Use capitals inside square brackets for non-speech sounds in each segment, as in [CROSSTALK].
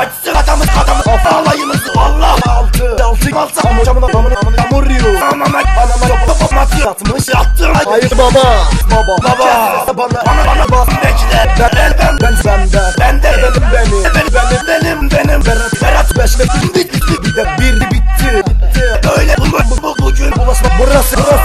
Açsın adamız adamız Alayımızı Allah. Altı. Altı. Altı. Amına camına amına amına Yağmur yiyor Anama Anama yok Baba matı Yatmış Yattım Hayır baba. Baba. Baba. Bana. Bana bana Bekle. Ben ben ben ben de Ben de. Benim benim. Benim benim benim. Berat Berat Beşle bitti bitti Bir de bir bitti Bitti. Öyle bu bu bu bugün. Burası burası burası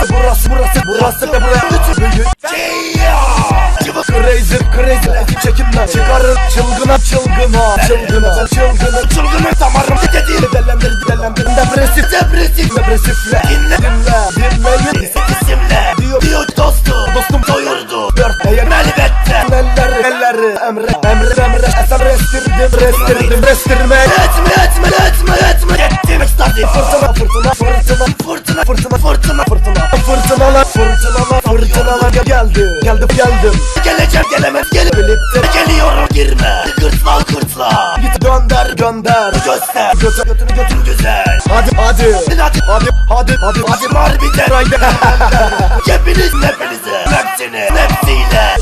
Çılgına çılgına Çılgına damarım dediğim Delendir delendir Depresif depresif Depresifle Dinle dinle Dinleyin İsimle Diyor diyor dostum Dostum doyurdu Dört eğer elbette Elleri elleri Emre Emre emre Esem restirdim Restirdim restirme Etme etme etme etme Ettim ekstazi Fırtına fırtına fırtına Fırtına fırtına fırtına fırtına Fırtınalar fırtınalar fırtınalar geldi. Geldim geldim. Geleceğim gelemez. Gelip Birlikte geliyorum girme gönder. Göster. Götür götünü götür güzel. Hadi hadi. Hadi hadi. Hadi hadi Hadi. Harbiden. Haydi [LAUGHS] Hepiniz hepinize. Hepsini Hepsiyle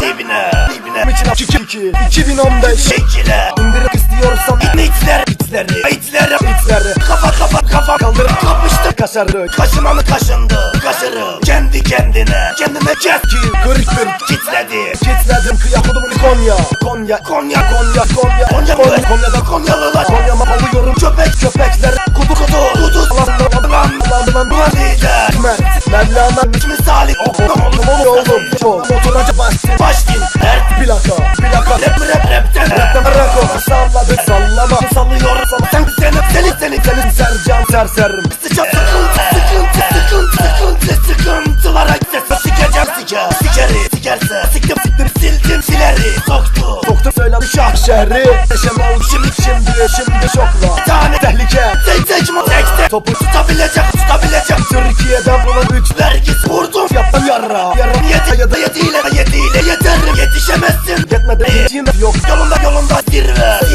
Dibine Dibine İçine 2 2 2015 İçine İndirmek istiyorsan İtler İtleri İtleri İtleri. Kafa kafa kafa. Kaldırıp kapıştı kaşarı. Kaşıma mı kaşındı? Kaşırı Kendi kendine. Kendine keski Kırık kırık Kitledi. Kitledim kıyakodumun Konya Konya Konya Konya Konya Konya Konya Konya'da Konyalılar Konya'ma alıyorum köpek köpekler Kudu kudu Kudu Lan lan lan lan lan lan Lider Mert Mevlana İsmi Salih Oğlum oğlum oğlum oğlum Motoracı Baştin Baştin Her plaka Plaka Rap rap rapten Rapten rako Salladı sallama Sallıyor Sen seni seni seni seni Sercan serserim Siktim sildim sileri Soktu Soktu söyledim şah şehri Yaşam oldu şimdi şimdi şimdi şokla tane tehlike. Tek tek mi? Tek tek. Topu tutabilecek tutabilecek. Türkiye'den buna üç vergisi vurdum. Yaptım yara Yaram yedi ya da yediyle yediyle yeterim Yetişemezsin. Yetmedi. Yok. Yolunda yolunda Zirvedeyim zirveyim